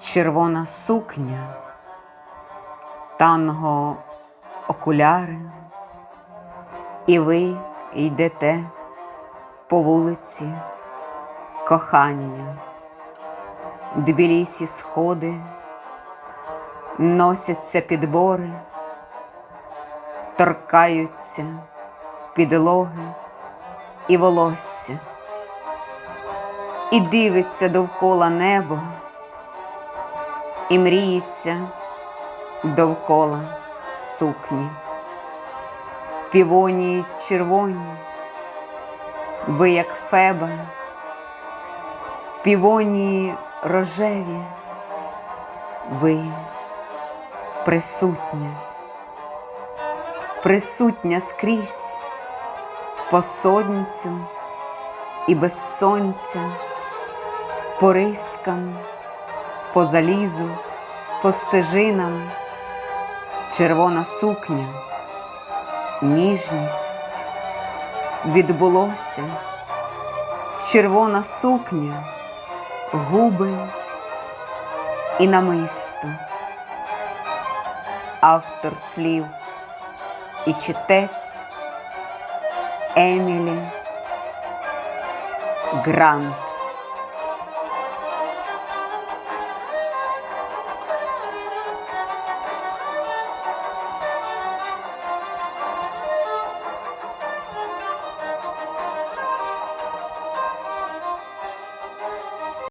червона сукня, танго окуляри, і ви йдете по вулиці кохання, Тбілісі сходи, носяться підбори, торкаються підлоги і волосся, і дивиться довкола небо, і мріється довкола сукні, півонії червоні, ви як феба, півонії рожеві, ви присутня, присутня скрізь по сонцю і без сонця, по рискам, по залізу, по стежинам, червона сукня, ніжність відбулося, червона сукня, губи і намисто. Автор слів і читець Емілі Грант.